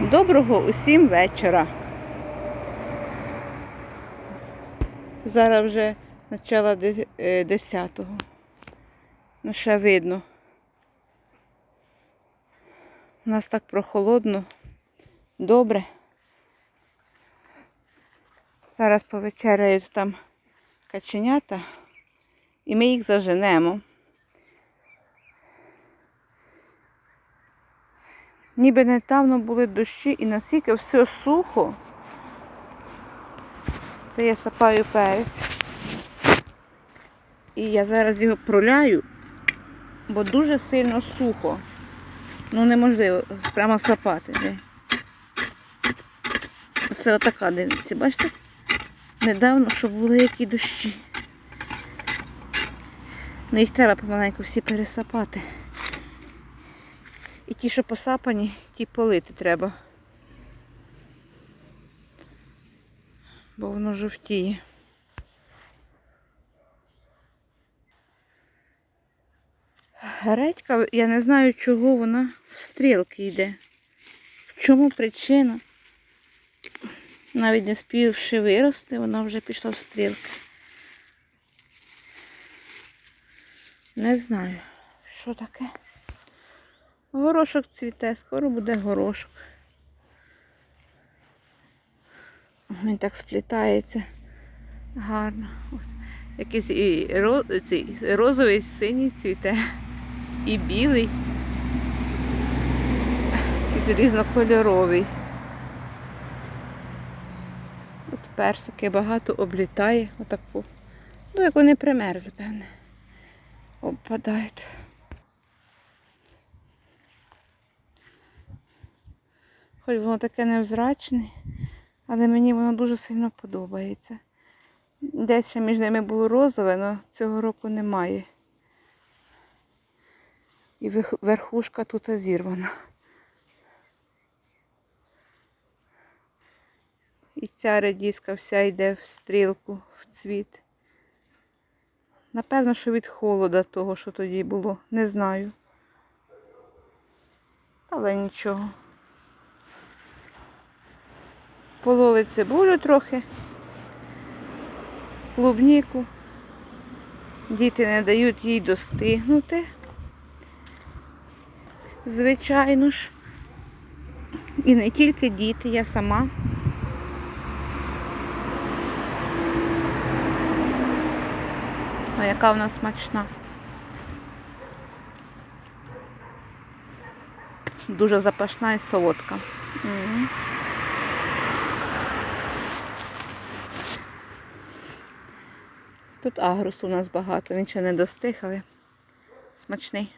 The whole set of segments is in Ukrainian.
Доброго усім вечора. Зараз вже начало 10-го. Ну, ще видно. У нас так прохолодно. Добре. Зараз повечеряють там каченята і ми їх заженемо. Ніби недавно були дощі і наскільки все сухо. Це я сапаю перець. І я зараз його проляю, бо дуже сильно сухо. Ну неможливо прямо сапати. Оце отака, дивіться, бачите? Недавно, що були які дощі. Ну їх треба помаленьку всі пересапати. І ті, що посапані, ті полити треба. Бо воно жовтіє. Редька, я не знаю, чого вона в стрілки йде. В чому причина? Навіть не співши вирости, вона вже пішла в стрілки. Не знаю, що таке. Горошок цвіте, скоро буде горошок. Він так сплітається гарно. От. Якийсь і ро- цей, розовий синій цвіте, і білий, якийсь різнокольоровий. От персики багато облітає, отаку. Ну, як вони примерзли, певне. Обпадають. Хоч воно таке невзрачне, але мені воно дуже сильно подобається. Десь ще між ними було розове, але цього року немає. І верхушка тут зірвана. І ця редіска вся йде в стрілку, в цвіт. Напевно, що від холода того, що тоді було, не знаю. Але нічого. Пололи цибулю трохи, клубніку. Діти не дають їй достигнути. Звичайно ж. І не тільки діти, я сама. А яка вона смачна. Дуже запашна і солодка. М. Тут агрусу у нас багато, він ще не достиг, але смачний.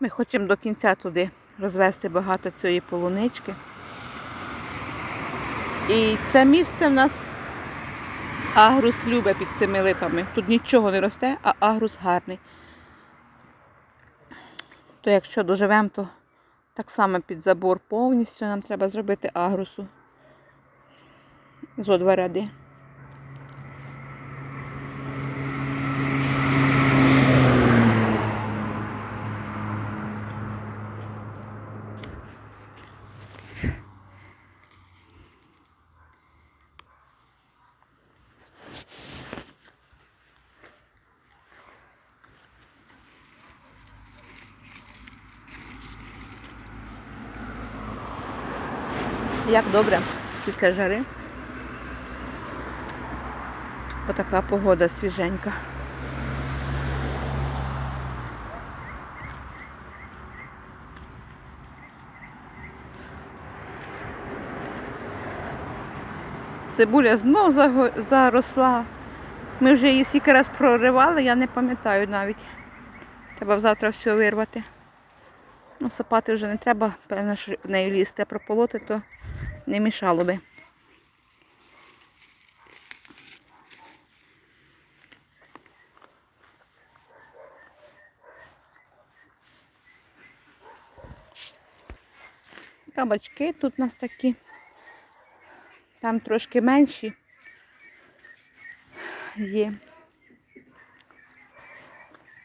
Ми хочемо до кінця туди розвести багато цієї полунички. І це місце в нас агрус любе під цими липами. Тут нічого не росте, а агрус гарний. То якщо доживемо, то так само під забор повністю нам треба зробити агрусу. Зо два ряди. Як добре після жари. Отака погода свіженька. Цибуля знов заросла. Ми вже її скільки раз проривали, я не пам'ятаю навіть. Треба завтра все вирвати. Ну, сапати вже не треба, певно, що в неї лізти, прополоти, то не мішало би. Кабачки тут у нас такі, там трошки менші є.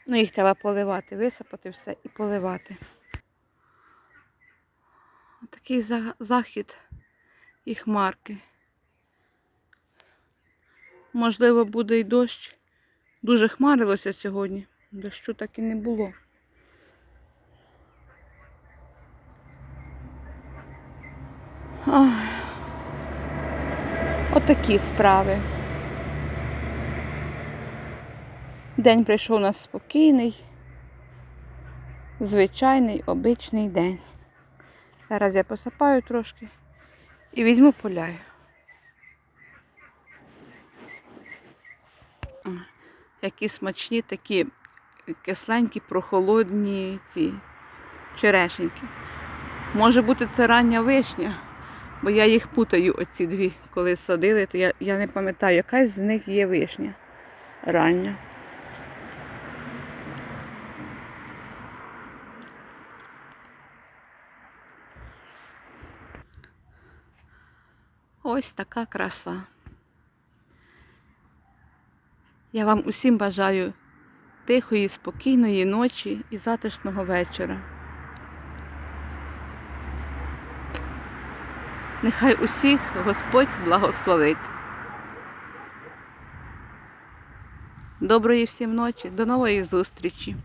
Ну, їх треба поливати, висипати все і поливати. Такий захід і хмарки. Можливо, буде і дощ. Дуже хмарилося сьогодні. Дощу так і не було. Ах. Отакі справи. День прийшов у нас спокійний, звичайний, обичний день. Зараз я посапаю трошки і візьму поляю. Які смачні такі кисленькі, прохолодні ці черешеньки. Може бути, це рання вишня, бо я їх путаю, оці дві, коли садили, то я, я не пам'ятаю, яка з них є вишня рання. Ось така краса. Я вам усім бажаю тихої, спокійної ночі і затишного вечора. Нехай усіх Господь благословить. Доброї всім ночі, до нової зустрічі!